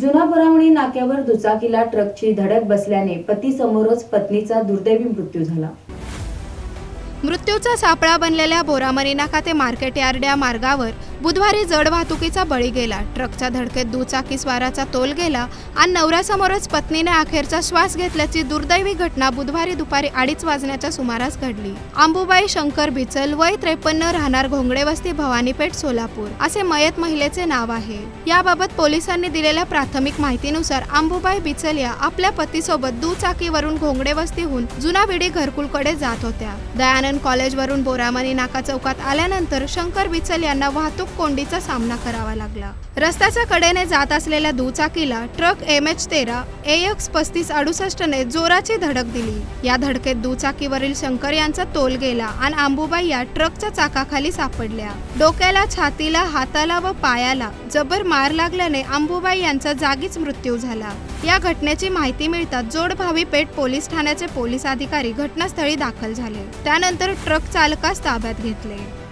जुना बोरावणी नाक्यावर दुचाकीला ट्रकची धडक बसल्याने पती समोरच पत्नीचा दुर्दैवी मृत्यू झाला. मृत्यूचा सापळा बनलेल्या बोरामरीनाका ते मार्केट यार्ड या मार्गावर बुधवारी जड वाहतुकीचा बळी गेला. ट्रकच्या धडकेत दुचाकी स्वाराचा तोल गेला आणि नवऱ्यासमोरच पत्नीने अखेरचा श्वास घेतल्याची दुर्दैवी घटना बुधवारी दुपारी अडीच वाजण्याच्या सुमारास घडली. अंबुबाई शंकर बिचल वय त्रेपन्न राहणार घोंगडे वस्ती भवानीपेठ सोलापूर असे मयत महिलेचे नाव आहे. याबाबत पोलिसांनी दिलेल्या प्राथमिक माहितीनुसार अंबुबाई बिचल या आपल्या पतीसोबत दुचाकीवरून घोंगडे वस्तीहून जुना विडी घरकुलकडे जात होत्या. दयानंद कॉलेजवरून बोरामणी नाका चौकात आल्यानंतर शंकर बिचल यांना वाहतूक कोंडीचा सामना करावा लागला. रस्त्याच्या कडेने जात असलेल्या दुचाकीला ट्रक एम एच तेरा एक्स पस्तीस अडुसष्टने जोराची धडक दिली. या धडकेत दुचाकीवरील शंकर यांचा तोल गेला आणि आंबुबाई या ट्रकच्या चाकाखाली सापडल्या. डोक्याला छातीला हाताला व पायाला जबर मार लागल्याने आंबुबाई यांचा जागीच मृत्यू झाला. या घटनेची माहिती मिळताच जोडभावी पेठ पोलीस ठाण्याचे पोलीस अधिकारी घटनास्थळी दाखल झाले. त्यानंतर ट्रक चालकास ताब्यात घेतले.